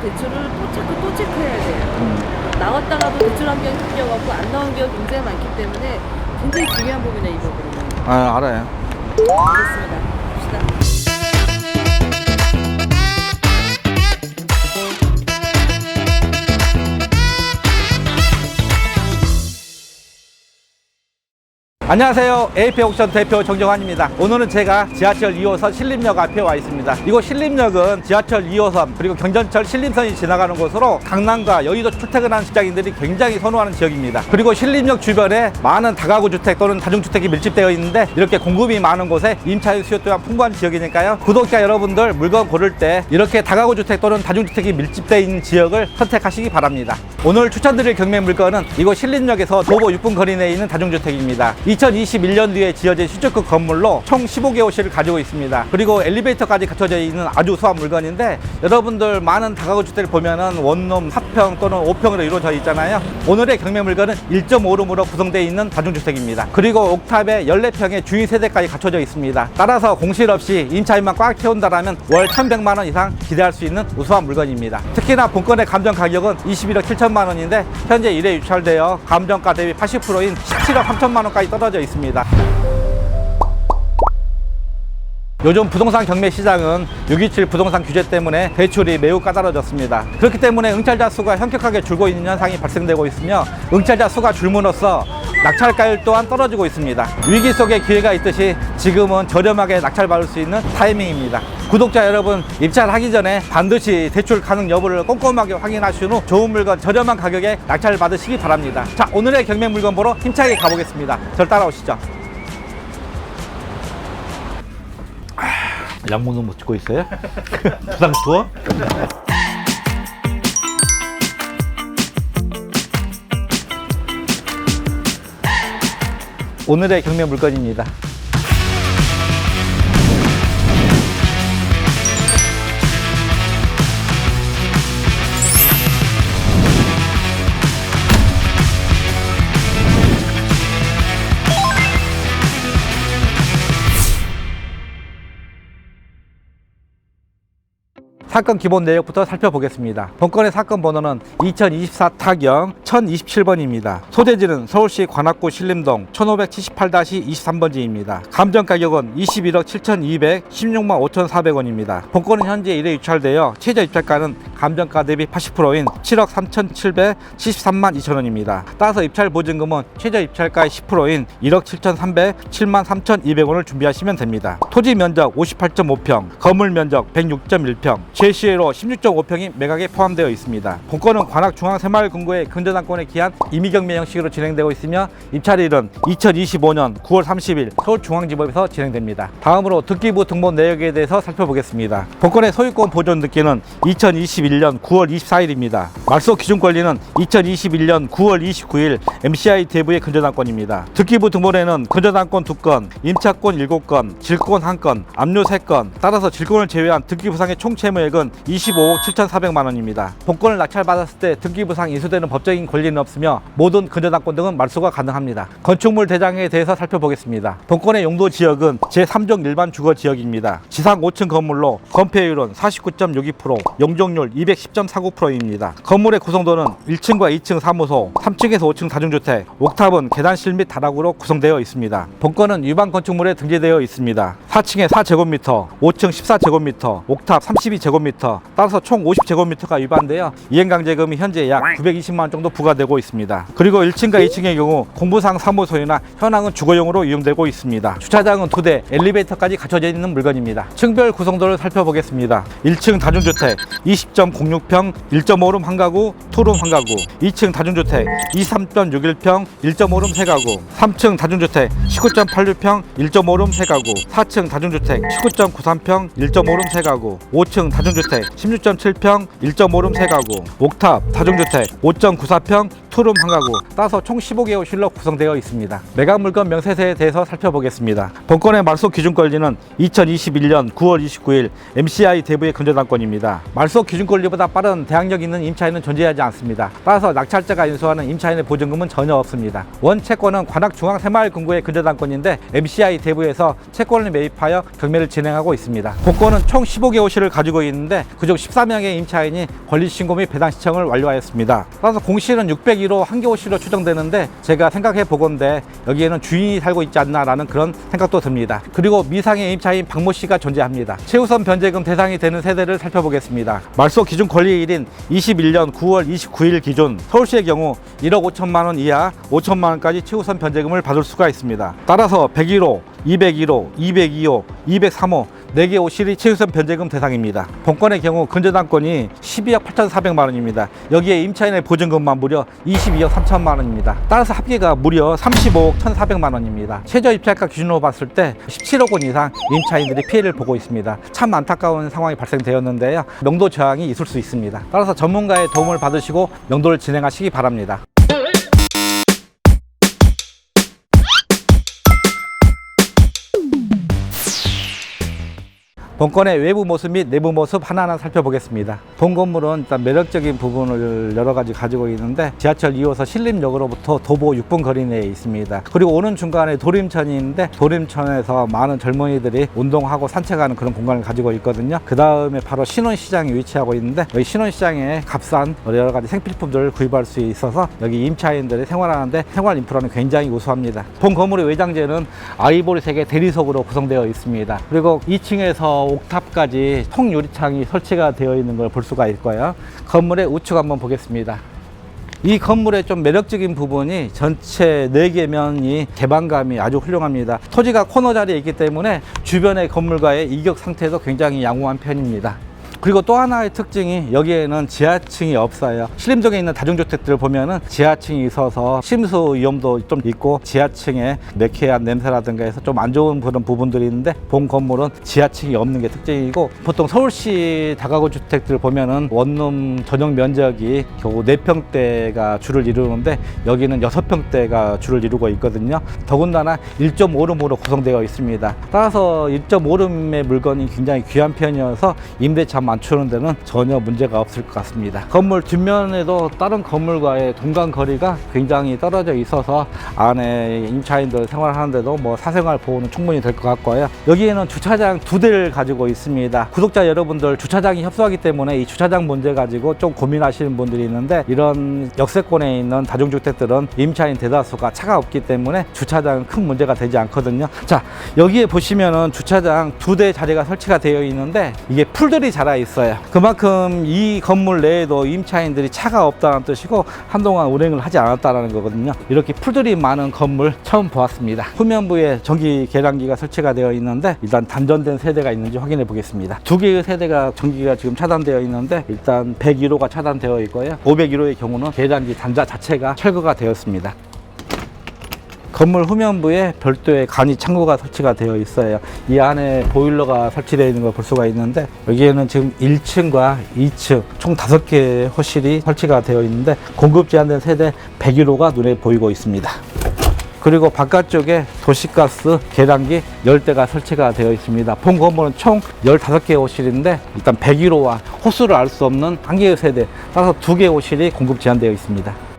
대출을 또 체크 또 체크해야 돼요. 음. 나왔다가도 대출 환경이 바뀌어갖고 안 나온 기업 굉장히 많기 때문에 굉장히 중요한 부분이에요 이 부분은. 아, 알아요. 알겠습니다. 안녕하세요. AP 옥션 대표 정정환입니다. 오늘은 제가 지하철 2호선 신림역 앞에 와 있습니다. 이곳 신림역은 지하철 2호선 그리고 경전철 신림선이 지나가는 곳으로 강남과 여의도 출퇴근하는 직장인들이 굉장히 선호하는 지역입니다. 그리고 신림역 주변에 많은 다가구 주택 또는 다중주택이 밀집되어 있는데 이렇게 공급이 많은 곳에 임차인 수요 또한 풍부한 지역이니까요. 구독자 여러분들 물건 고를 때 이렇게 다가구 주택 또는 다중주택이 밀집되어 있는 지역을 선택하시기 바랍니다. 오늘 추천드릴 경매 물건은 이곳 신림역에서 도보 6분 거리 내에 있는 다중주택입니다. 2021년 뒤에 지어진 신축급 건물로 총 15개호실을 가지고 있습니다. 그리고 엘리베이터까지 갖춰져 있는 아주 우수한 물건인데 여러분들 많은 다가구 주택을 보면은 원룸 4평 또는 5평으로 이루어져 있잖아요. 오늘의 경매 물건은 1.5룸으로 구성되어 있는 다중주택입니다. 그리고 옥탑에 14평의 주인 세대까지 갖춰져 있습니다. 따라서 공실 없이 임차인만 꽉 채운다라면 월 1,100만 원 이상 기대할 수 있는 우수한 물건입니다. 특히나 본건의 감정 가격은 21억 7천 만 원인데 현재 1회 유찰되어 감정가 대비 80%인 17억 3천만 원까지 떨어져 있습니다. 요즘 부동산 경매 시장은 627 부동산 규제 때문에 대출이 매우 까다로워졌습니다. 그렇기 때문에 응찰자 수가 현격하게 줄고 있는 현상이 발생되고 있으며 응찰자 수가 줄므로써 낙찰가율 또한 떨어지고 있습니다. 위기 속에 기회가 있듯이 지금은 저렴하게 낙찰받을 수 있는 타이밍입니다. 구독자 여러분 입찰하기 전에 반드시 대출 가능 여부를 꼼꼼하게 확인하신 후 좋은 물건 저렴한 가격에 낙찰 받으시기 바랍니다. 자 오늘의 경매 물건 보러 힘차게 가보겠습니다. 절 따라오시죠. 양모는 못 찍고 있어요? 부상 투어? 오늘의 경매 물건입니다. 사건 기본 내역부터 살펴보겠습니다. 본건의 사건 번호는 2024 타경 1027번입니다. 소재지는 서울시 관악구 신림동 1578-23번지입니다. 감정 가격은 21억 7,200, 16만 5,400원입니다. 본건은 현재 1회 유찰되어 최저 입찰가는 감정가 대비 80%인 7억 3,700, 73만 2천원입니다. 따라서 입찰 보증금은 최저 입찰가의 10%인 1억 7,300, 7만 3,200원을 준비하시면 됩니다. 토지 면적 58.5평, 건물 면적 106.1평, 제시외로 16.5평이 매각에 포함되어 있습니다. 본건은 관악 중앙 새마을 금고의 근저당권에 기한 임의경매 형식으로 진행되고 있으며 입찰일은 2025년 9월 30일 서울중앙지법에서 진행됩니다. 다음으로 등기부 등본 내역에 대해서 살펴보겠습니다. 본건의 소유권 보존 등기는 2021년 9월 24일입니다. 말소 기준 권리는 2021년 9월 29일 MCI 대부의 근저당권입니다. 등기부 등본에는 근저당권 2건, 임차권 7건, 질권 1건, 압류 3건, 따라서 질권을 제외한 등기부상의 총 채무액 은 25억 7,400만 원입니다. 본권을 낙찰받았을 때 등기부상 인수되는 법적인 권리는 없으며 모든 근저당권 등은 말소가 가능합니다. 건축물 대장에 대해서 살펴보겠습니다. 본권의 용도 지역은 제3종 일반 주거 지역입니다. 지상 5층 건물로 건폐율은 49.62%, 용적률 210.49%입니다. 건물의 구성도는 1층과 2층 사무소, 3층에서 5층 다중주택, 옥탑은 계단실 및 다락으로 구성되어 있습니다. 본건은 위반 건축물에 등재되어 있습니다. 4층에 4제곱미터, 5층 14제곱미터, 옥탑 32제곱미터, 따라서 총 50제곱미터가 위반되어 이행강제금이 현재 약 920만 원 정도 부과되고 있습니다. 그리고 1층과 2층의 경우 공부상 사무소이나 현황은 주거용으로 이용되고 있습니다. 주차장은 두 대, 엘리베이터까지 갖춰져 있는 물건입니다. 층별 구성도를 살펴보겠습니다. 1층 다중주택 20.06평 1.5룸 한 가구, 투룸 한 가구. 2층 다중주택 23.61평 1.5룸 세 가구. 3층 다중주택 19.86평 1.5룸 세 가구. 4층 다중주택 19.93평 1.5룸 세 가구. 5층 다중주택 16.7평 1.5룸 세 가구. 옥탑 다중주택 5.94평 투룸 한 가구, 따서 총 15개 호실로 구성되어 있습니다. 매각 물건 명세세에 대해서 살펴보겠습니다. 본건의 말소 기준 권리는 2021년 9월 29일 MCI 대부의 근저당권입니다. 말소 기준 권리보다 빠른 대항력 있는 임차인은 존재하지 않습니다. 따라서 낙찰자가 인수하는 임차인의 보증금은 전혀 없습니다. 원 채권은 관악 중앙 새마을 금고의 근저당권인데 MCI 대부에서 채권을 매입하여 경매를 진행하고 있습니다. 복권은 총 15개 호실을 가지고 있는데 그중 14명의 임차인이 권리 신고 및 배당 신청을 완료하였습니다. 따라서 공실은 601호 한개 호실로 추정되는데 제가 생각해 보건데 여기에는 주인이 살고 있지 않나라는 그런 생각도 듭니다. 그리고 미상의 임차인 박모 씨가 존재합니다. 최우선 변제금 대상이 되는 세대를 살펴보겠습니다. 말소 기준 권리일인 21년 9월 29일 기준 서울시의 경우 1억 5천만 원 이하 5천만 원까지 최우선 변제금을 받을 수가 있습니다. 따라서 101호, 201호, 202호, 203호 4개 호실이 최우선 변제금 대상입니다. 본건의 경우 근저당권이 12억 8,400만 원입니다. 여기에 임차인의 보증금만 무려 22억 3천만 원입니다. 따라서 합계가 무려 35억 1,400만 원입니다. 최저 입찰가 기준으로 봤을 때 17억 원 이상 임차인들이 피해를 보고 있습니다. 참 안타까운 상황이 발생되었는데요. 명도 저항이 있을 수 있습니다. 따라서 전문가의 도움을 받으시고 명도를 진행하시기 바랍니다. 본건의 외부 모습 및 내부 모습 하나하나 살펴보겠습니다. 본 건물은 일단 매력적인 부분을 여러 가지 가지고 있는데 지하철 2호선 신림역으로부터 도보 6분 거리 내에 있습니다. 그리고 오는 중간에 도림천이 있는데 도림천에서 많은 젊은이들이 운동하고 산책하는 그런 공간을 가지고 있거든요. 그 다음에 바로 신원시장이 위치하고 있는데 여기 신원시장에 값싼 여러 가지 생필품들을 구입할 수 있어서 여기 임차인들이 생활하는데 생활 인프라는 굉장히 우수합니다. 본 건물의 외장재는 아이보리색의 대리석으로 구성되어 있습니다. 그리고 2층에서 옥탑까지 통유리창이 설치가 되어 있는 걸 볼 수가 있고요. 건물의 우측 한번 보겠습니다. 이 건물의 좀 매력적인 부분이 전체 네개 면이 개방감이 아주 훌륭합니다. 토지가 코너 자리에 있기 때문에 주변의 건물과의 이격 상태도 굉장히 양호한 편입니다. 그리고 또 하나의 특징이 여기에는 지하층이 없어요. 신림동에 있는 다중주택들을 보면은 지하층이 있어서 심수 위험도 좀 있고 지하층에 매캐한 냄새라든가 해서 좀 안 좋은 그런 부분들이 있는데 본 건물은 지하층이 없는 게 특징이고 보통 서울시 다가구 주택들 보면은 원룸 전용 면적이 겨우 4평대가 주를 이루는데 여기는 6평대가 주를 이루고 있거든요. 더군다나 1.5룸으로 구성되어 있습니다. 따라서 1.5룸의 물건이 굉장히 귀한 편이어서 임대차 맞추는 데는 전혀 문제가 없을 것 같습니다. 건물 뒷면에도 다른 건물과의 동간 거리가 굉장히 떨어져 있어서 안에 임차인들 생활하는데도 뭐 사생활 보호는 충분히 될 것 같고요. 여기에는 주차장 두 대를 가지고 있습니다. 구독자 여러분들 주차장이 협소하기 때문에 이 주차장 문제 가지고 좀 고민하시는 분들이 있는데 이런 역세권에 있는 다중주택들은 임차인 대다수가 차가 없기 때문에 주차장은 큰 문제가 되지 않거든요. 자, 여기에 보시면은 주차장 두 대 자리가 설치가 되어 있는데 이게 풀들이 자라 있어요. 그만큼 이 건물 내에도 임차인들이 차가 없다는 뜻이고 한동안 운행을 하지 않았다는 거거든요. 이렇게 풀들이 많은 건물 처음 보았습니다. 후면부에 전기 계량기가 설치가 되어 있는데 일단 단전된 세대가 있는지 확인해 보겠습니다. 두 개의 세대가 전기가 지금 차단되어 있는데 일단 101호가 차단되어 있고요. 501호의 경우는 계량기 단자 자체가 철거가 되었습니다. 건물 후면부에 별도의 간이 창고가 설치가 되어 있어요. 이 안에 보일러가 설치되어 있는 걸 볼 수가 있는데 여기에는 지금 1층과 2층 총 5개의 호실이 설치가 되어 있는데 공급 제한된 세대 101호가 눈에 보이고 있습니다. 그리고 바깥쪽에 도시가스 계량기 10대가 설치가 되어 있습니다. 본 건물은 총 15개의 호실인데 일단 101호와 호수를 알 수 없는 한 개의 세대 따라서 두 개의 호실이 공급 제한되어 있습니다.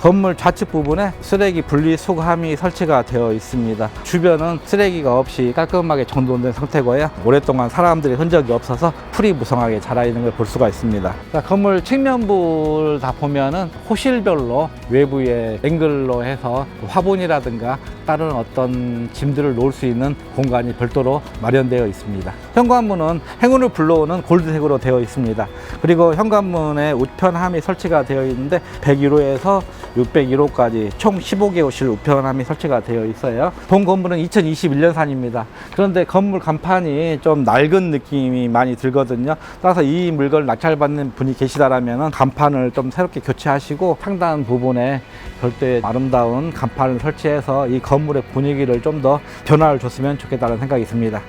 건물 좌측 부분에 쓰레기 분리 수거함이 설치가 되어 있습니다. 주변은 쓰레기가 없이 깔끔하게 정돈된 상태고요. 오랫동안 사람들이 흔적이 없어서 풀이 무성하게 자라 있는 걸 볼 수가 있습니다. 자, 건물 측면부를 다 보면은 호실별로 외부에 앵글로 해서 화분이라든가 다른 어떤 짐들을 놓을 수 있는 공간이 별도로 마련되어 있습니다. 현관문은 행운을 불러오는 골드색으로 되어 있습니다. 그리고 현관문에 우편함이 설치가 되어 있는데 101호에서 601호까지 총 15개 호실 우편함이 설치가 되어 있어요. 본 건물은 2021년산입니다. 그런데 건물 간판이 좀 낡은 느낌이 많이 들거든요. 따라서 이 물건을 낙찰받는 분이 계시다라면 간판을 좀 새롭게 교체하시고 상단 부분에 별도의 아름다운 간판을 설치해서 이 건물의 분위기를 좀 더 변화를 줬으면 좋겠다는 생각이 듭니다.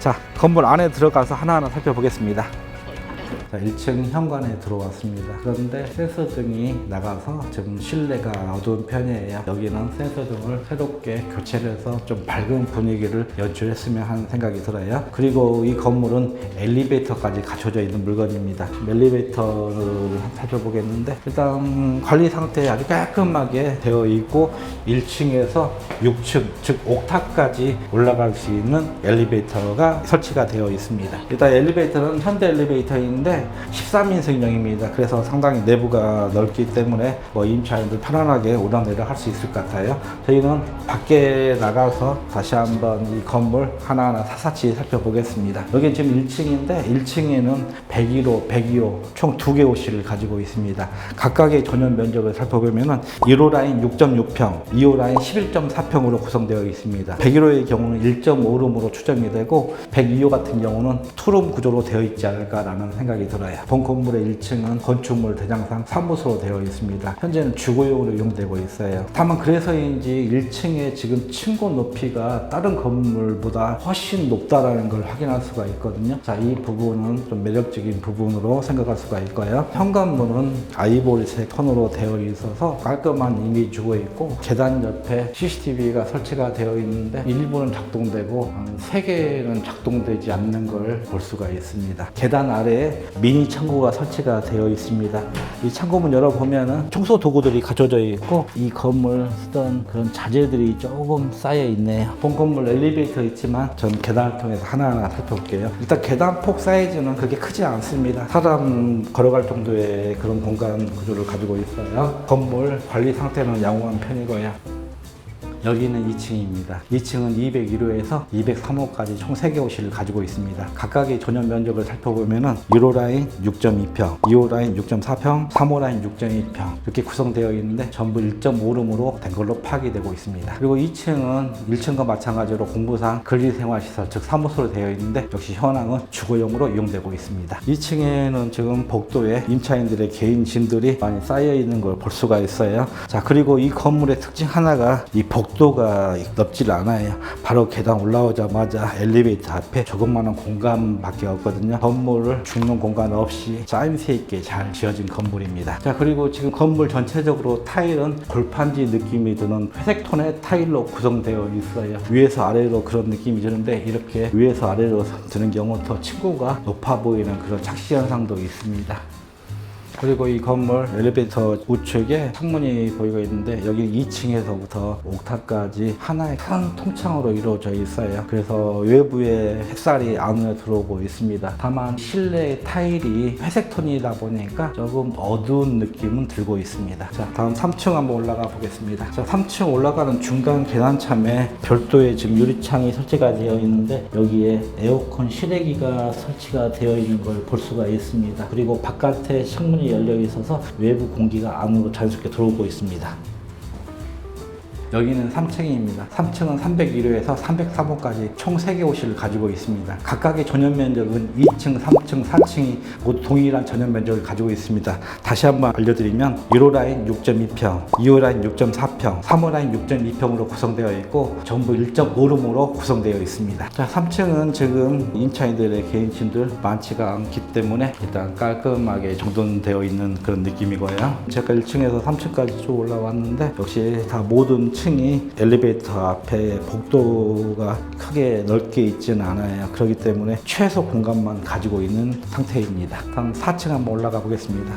자, 건물 안에 들어가서 하나하나 살펴보겠습니다. 자, 1층 현관에 들어왔습니다. 그런데 센서 등이 나가서 지금 실내가 어두운 편이에요. 여기는 센서 등을 새롭게 교체를 해서 좀 밝은 분위기를 연출했으면 하는 생각이 들어요. 그리고 이 건물은 엘리베이터까지 갖춰져 있는 물건입니다. 엘리베이터를 살펴보겠는데 일단 관리 상태 아주 깔끔하게 되어 있고 1층에서 6층 즉 옥탑까지 올라갈 수 있는 엘리베이터가 설치가 되어 있습니다. 일단 엘리베이터는 현대 엘리베이터인데 13인승 용입니다. 그래서 상당히 내부가 넓기 때문에 뭐 임차인들 편안하게 오르내려 할수 있을 것 같아요. 저희는 밖에 나가서 다시 한번 이 건물 하나하나 사사치 살펴보겠습니다. 여기 지금 1층인데 1층에는 101호, 102호 총 두 개 호실을 가지고 있습니다. 각각의 전용 면적을 살펴보면은 1호 라인 6.6평, 2호 라인 11.4평으로 구성되어 있습니다. 101호의 경우는 1.5룸으로 추정이 되고 102호 같은 경우는 투룸 구조로 되어 있지 않을까라는 생각이 들어요. 본 건물의 1층은 건축물 대장상 사무소로 되어 있습니다. 현재는 주거용으로 이용되고 있어요. 다만 그래서인지 1층에 지금 층고 높이가 다른 건물보다 훨씬 높다라는 걸 확인할 수가 있거든요. 자, 이 부분은 좀 매력적인 부분으로 생각할 수가 있고요. 현관문은 아이보리색 톤으로 되어 있어서 깔끔한 이미지 주고 있고 계단 옆에 CCTV가 설치가 되어 있는데 일부는 작동되고 한 3개는 작동되지 않는 걸 볼 수가 있습니다. 계단 아래에 미니 창고가 설치가 되어 있습니다. 이 창고문 열어보면은 청소 도구들이 갖춰져 있고 이 건물 쓰던 그런 자재들이 조금 쌓여 있네요. 본 건물 엘리베이터 있지만 전 계단을 통해서 하나하나 살펴볼게요. 일단 계단 폭 사이즈는 그렇게 크지 않습니다. 사람 걸어갈 정도의 그런 공간 구조를 가지고 있어요. 건물 관리 상태는 양호한 편이고요. 여기는 2층입니다. 2층은 201호에서 203호까지 총 3개 호실을 가지고 있습니다. 각각의 전용 면적을 살펴보면은 1호 라인 6.2평, 2호 라인 6.4평, 3호 라인 6.2평 이렇게 구성되어 있는데 전부 1.5룸으로 된 걸로 파악되고 있습니다. 그리고 2층은 1층과 마찬가지로 공부상 근리생활시설 즉 사무소로 되어 있는데 역시 현황은 주거용으로 이용되고 있습니다. 2층에는 지금 복도에 임차인들의 개인 짐들이 많이 쌓여 있는 걸 볼 수가 있어요. 자 그리고 이 건물의 특징 하나가 이 복도 가 넓질 않아요. 바로 계단 올라오자마자 엘리베이터 앞에 조그마한 공간밖에 없거든요. 건물을 죽는 공간 없이 짜임새 있게 잘 지어진 건물입니다. 자 그리고 지금 건물 전체적으로 타일은 골판지 느낌이 드는 회색 톤의 타일로 구성되어 있어요. 위에서 아래로 그런 느낌이 드는데 이렇게 위에서 아래로 드는 경우 더 층고가 높아 보이는 그런 착시 현상도 있습니다. 그리고 이 건물 엘리베이터 우측에 창문이 보이고 있는데 여기 2층에서부터 옥탑까지 하나의 큰 통창으로 이루어져 있어요. 그래서 외부에 햇살이 안으로 들어오고 있습니다. 다만 실내 타일이 회색 톤이다 보니까 조금 어두운 느낌은 들고 있습니다. 자, 다음 3층 한번 올라가 보겠습니다. 자, 3층 올라가는 중간 계단참에 별도의 지금 유리창이 설치가 되어 있는데 여기에 에어컨 실외기가 설치가 되어 있는 걸 볼 수가 있습니다. 그리고 바깥에 창문이 열려 있어서 외부 공기가 안으로 자연스럽게 들어오고 있습니다. 여기는 3층입니다. 3층은 301호에서 303호까지 총 3개 호실을 가지고 있습니다. 각각의 전용 면적은 2층, 3층, 4층이 모두 동일한 전용 면적을 가지고 있습니다. 다시 한번 알려드리면 1호 라인 6.2평, 2호 라인 6.4평, 3호 라인 6.2평으로 구성되어 있고 전부 1.5룸으로 구성되어 있습니다. 자, 3층은 지금 임차인들의 개인 침들 많지가 않기 때문에 일단 깔끔하게 정돈되어 있는 그런 느낌이고요. 제가 1층에서 3층까지 쭉 올라왔는데 역시 다 모든 층이 엘리베이터 앞에 복도가 크게 넓게 있지는 않아요. 그렇기 때문에 최소 공간만 가지고 있는 상태입니다. 다음 4층 한번 올라가 보겠습니다.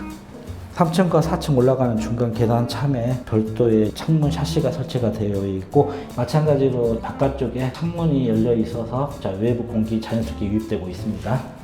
3층과 4층 올라가는 중간 계단 참에 별도의 창문 샤시가 설치가 되어 있고 마찬가지로 바깥쪽에 창문이 열려 있어서 자, 외부 공기 자연스럽게 유입되고 있습니다.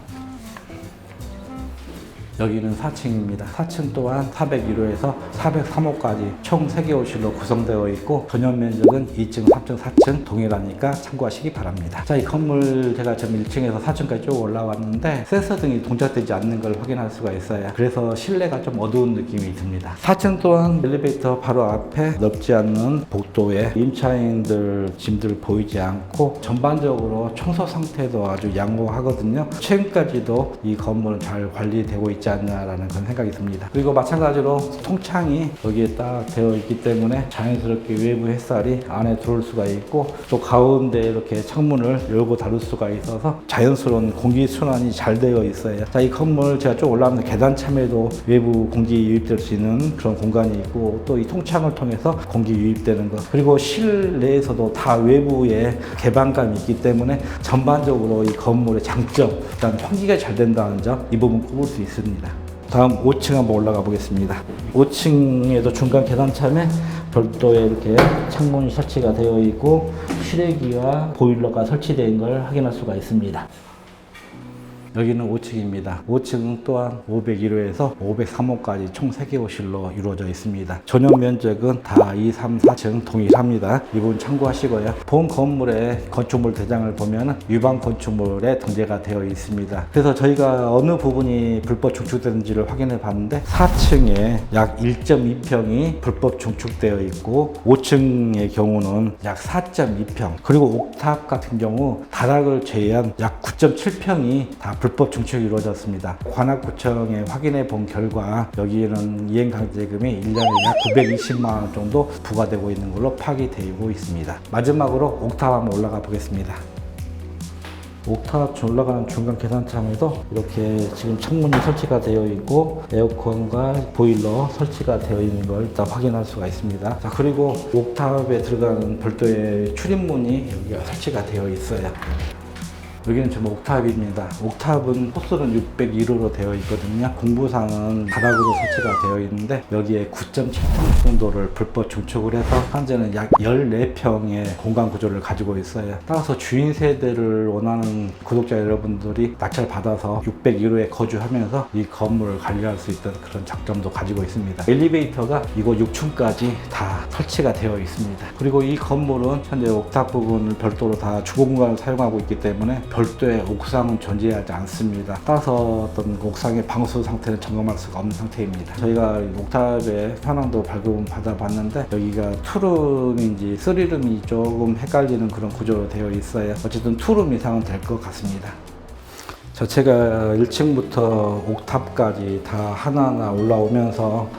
여기는 4층입니다. 4층 또한 401호에서 403호까지 총 3개 호실로 구성되어 있고 전용 면적은 2층, 3층, 4층 동일하니까 참고하시기 바랍니다. 자, 이 건물 제가 지금 1층에서 4층까지 쭉 올라왔는데 센서 등이 동작되지 않는 걸 확인할 수가 있어요. 그래서 실내가 좀 어두운 느낌이 듭니다. 4층 또한 엘리베이터 바로 앞에 넓지 않는 복도에 임차인들 짐들 보이지 않고 전반적으로 청소 상태도 아주 양호하거든요. 최근까지도 이 건물은 잘 관리되고 있지 있지 않냐라는 그런 생각이 듭니다. 그리고 마찬가지로 통창이 여기에 딱 되어 있기 때문에 자연스럽게 외부 햇살이 안에 들어올 수가 있고 또 가운데 이렇게 창문을 열고 닫을 수가 있어서 자연스러운 공기 순환이 잘 되어 있어요. 자, 이 건물 제가 좀 올라가면 계단 참에도 외부 공기 유입될 수 있는 그런 공간이 있고 또 이 통창을 통해서 공기 유입되는 것 그리고 실내에서도 다 외부에 개방감이 있기 때문에 전반적으로 이 건물의 장점 일단 환기가 잘 된다는 점 이 부분 꼽을 수 있습니다. 다음 5층 한번 올라가 보겠습니다. 5층에도 중간 계단참에 별도의 이렇게 창문이 설치가 되어 있고 실외기와 보일러가 설치된 걸 확인할 수가 있습니다. 여기는 5층입니다. 5층은 또한 501호에서 503호까지 총 3개 호실로 이루어져 있습니다. 전용 면적은 다 2, 3, 4층 동일합니다. 이 부분 참고하시고요. 본 건물의 건축물 대장을 보면 유방 건축물에 등재가 되어 있습니다. 그래서 저희가 어느 부분이 불법 중축되는지를 확인해 봤는데 4층에 약 1.2평이 불법 중축되어 있고 5층의 경우는 약 4.2평 그리고 옥탑 같은 경우 다락을 제외한 약 9.7평이 다 불법 중축이 이루어졌습니다. 관악구청에 확인해 본 결과 여기에는 이행강제금이 1년에 약 920만 원 정도 부과되고 있는 걸로 파악되고 있습니다. 마지막으로 옥탑 한번 올라가 보겠습니다. 옥탑 올라가는 중간 계단창에도 이렇게 지금 창문이 설치가 되어 있고 에어컨과 보일러 설치가 되어 있는 걸 일단 확인할 수가 있습니다. 자 그리고 옥탑에 들어가는 별도의 출입문이 여기가 설치가 되어 있어요. 여기는 지금 옥탑입니다. 옥탑은 호수는 601호로 되어 있거든요. 공부상은 바닥으로 설치가 되어 있는데 여기에 9.7평 정도를 불법 중축을 해서 현재는 약 14평의 공간 구조를 가지고 있어요. 따라서 주인 세대를 원하는 구독자 여러분들이 낙찰 받아서 601호에 거주하면서 이 건물을 관리할 수 있던 그런 장점도 가지고 있습니다. 엘리베이터가 이곳 6층까지 다 설치가 되어 있습니다. 그리고 이 건물은 현재 옥탑 부분을 별도로 다 주거 공간을 사용하고 있기 때문에 별도의 옥상은 존재하지 않습니다. 따라서 어떤 옥상의 방수 상태는 점검할 수가 없는 상태입니다. 저희가 옥탑의 현황도 발급 받아봤는데 여기가 투룸인지 쓰리룸이 조금 헷갈리는 그런 구조로 되어 있어요. 어쨌든 투룸 이상은 될 것 같습니다. 자체가 1층부터 옥탑까지 다 하나하나 올라오면서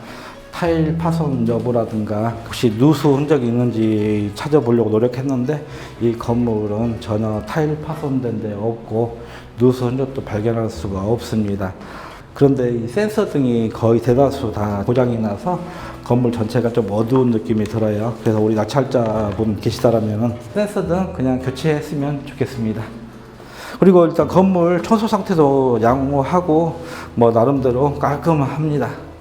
타일 파손 여부라든가 혹시 누수 흔적이 있는지 찾아보려고 노력했는데 이 건물은 전혀 타일 파손된 데 없고 누수 흔적도 발견할 수가 없습니다. 그런데 이 센서 등이 거의 대다수 다 고장이 나서 건물 전체가 좀 어두운 느낌이 들어요. 그래서 우리 낙찰자분 계시다라면 센서 등 그냥 교체했으면 좋겠습니다. 그리고 일단 건물 청소 상태도 양호하고 뭐 나름대로 깔끔합니다.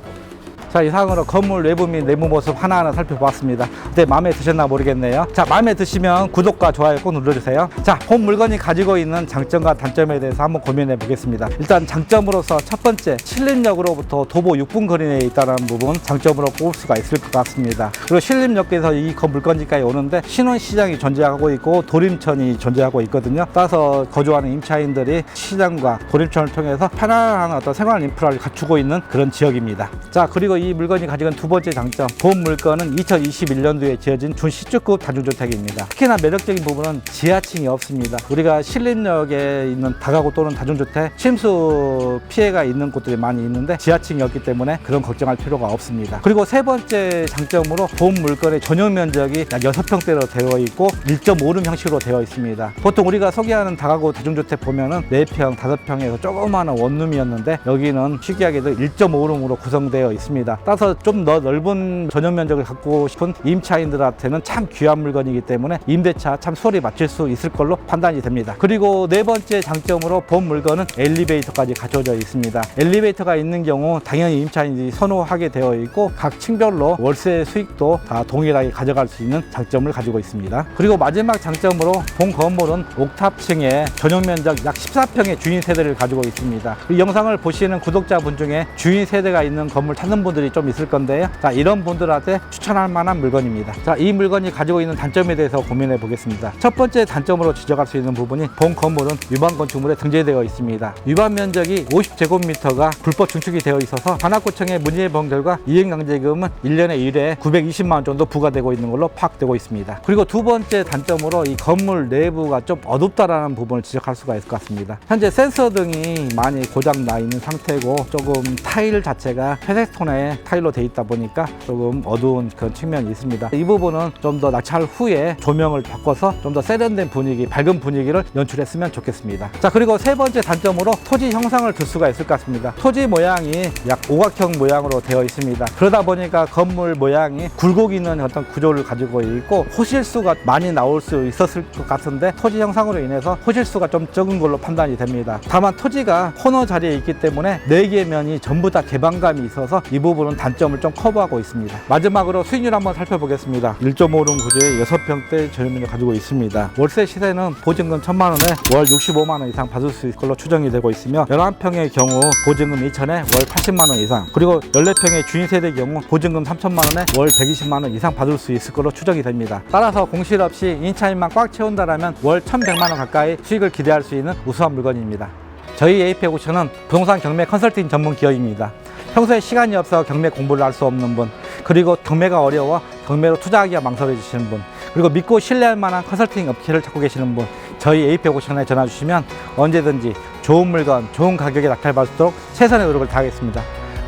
자 이상으로 건물 외부 및 내부 모습 하나하나 살펴보았습니다. 근데 마음에 드셨나 모르겠네요. 자 마음에 드시면 구독과 좋아요 꼭 눌러주세요. 자본 물건이 가지고 있는 장점과 단점에 대해서 한번 고민해 보겠습니다. 일단 장점으로서 첫 번째 신림역으로부터 도보 6분 거리 내에 있다는 부분 장점으로 꼽을 수가 있을 것 같습니다. 그리고 신림역에서 이건 물건지까지 오는데 신혼시장이 존재하고 있고 도림천이 존재하고 있거든요. 따라서 거주하는 임차인들이 시장과 도림천을 통해서 편안한 어떤 생활 인프라를 갖추고 있는 그런 지역입니다. 자 그리고 이 물건이 가지고 있는 두 번째 장점 본 물건은 2021년도에 지어진 준시주급 다중주택입니다. 특히나 매력적인 부분은 지하층이 없습니다. 우리가 신림역에 있는 다가구 또는 다중주택 침수 피해가 있는 곳들이 많이 있는데 지하층이 없기 때문에 그런 걱정할 필요가 없습니다. 그리고 세 번째 장점으로 본 물건의 전용 면적이 약 6평대로 되어 있고 1.5룸 형식으로 되어 있습니다. 보통 우리가 소개하는 다가구 다중주택 보면은 4평, 5평에서 조그마한 원룸이었는데 여기는 특이하게도 1.5룸으로 구성되어 있습니다. 따라서 좀 더 넓은 전용 면적을 갖고 싶은 임차인들한테는 참 귀한 물건이기 때문에 임대차 참 수월히 맞출 수 있을 걸로 판단이 됩니다. 그리고 네 번째 장점으로 본 물건은 엘리베이터까지 갖춰져 있습니다. 엘리베이터가 있는 경우 당연히 임차인들이 선호하게 되어 있고 각 층별로 월세 수익도 다 동일하게 가져갈 수 있는 장점을 가지고 있습니다. 그리고 마지막 장점으로 본 건물은 옥탑층에 전용 면적 약 14평의 주인 세대를 가지고 있습니다. 이 영상을 보시는 구독자분 중에 주인 세대가 있는 건물 찾는 분들이 분들이 좀 있을 건데요. 자, 이런 분들한테 추천할 만한 물건입니다. 자, 이 물건이 가지고 있는 단점에 대해서 고민해 보겠습니다. 첫 번째 단점으로 지적할 수 있는 부분이 본 건물은 위반 건축물에 등재되어 있습니다. 위반 면적이 50제곱미터가 불법 중축이 되어 있어서 관악구청의 문의 예방 결과 이행강제금은 1년에 1회 920만 원 정도 부과되고 있는 걸로 파악되고 있습니다. 그리고 두 번째 단점으로 이 건물 내부가 좀 어둡다라는 부분을 지적할 수가 있을 것 같습니다. 현재 센서 등이 많이 고장 나 있는 상태고 조금 타일 자체가 회색 톤의 타일로 돼 있다 보니까 조금 어두운 그런 측면이 있습니다. 이 부분은 좀 더 낙찰 후에 조명을 바꿔서 좀 더 세련된 분위기, 밝은 분위기를 연출했으면 좋겠습니다. 자, 그리고 세 번째 단점으로 토지 형상을 들 수가 있을 것 같습니다. 토지 모양이 약 오각형 모양으로 되어 있습니다. 그러다 보니까 건물 모양이 굴곡 있는 어떤 구조를 가지고 있고 호실수가 많이 나올 수 있었을 것 같은데 토지 형상으로 인해서 호실수가 좀 적은 걸로 판단이 됩니다. 다만 토지가 코너 자리에 있기 때문에 네 개 면이 전부 다 개방감이 있어서 이 부분 은 단점을 좀 커버하고 있습니다. 마지막으로 수익률 한번 살펴보겠습니다. 1.5룸 구조의 6평대 저렴을 가지고 있습니다. 월세 시세는 보증금 1천만 원에 월 65만 원 이상 받을 수 있을 걸로 추정이 되고 있으며 11평의 경우 보증금 2천에 월 80만 원 이상 그리고 14평의 주인 세대의 경우 보증금 3천만 원에 월 120만 원 이상 받을 수 있을 걸로 추정이 됩니다. 따라서 공실 없이 임차인만 꽉 채운다라면 월 1,100만 원 가까이 수익을 기대할 수 있는 우수한 물건입니다. 저희 A150은 부동산 경매 컨설팅 전문 기업입니다. 평소에 시간이 없어 경매 공부를 할 수 없는 분, 그리고 경매가 어려워 경매로 투자하기가 망설여지시는 분, 그리고 믿고 신뢰할 만한 컨설팅 업체를 찾고 계시는 분, 저희 A150에 전화 주시면 언제든지 좋은 물건, 좋은 가격에 낙찰받을 수 있도록 최선의 노력을 다하겠습니다.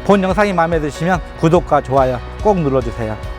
본 영상이 마음에 드시면 구독과 좋아요 꼭 눌러주세요.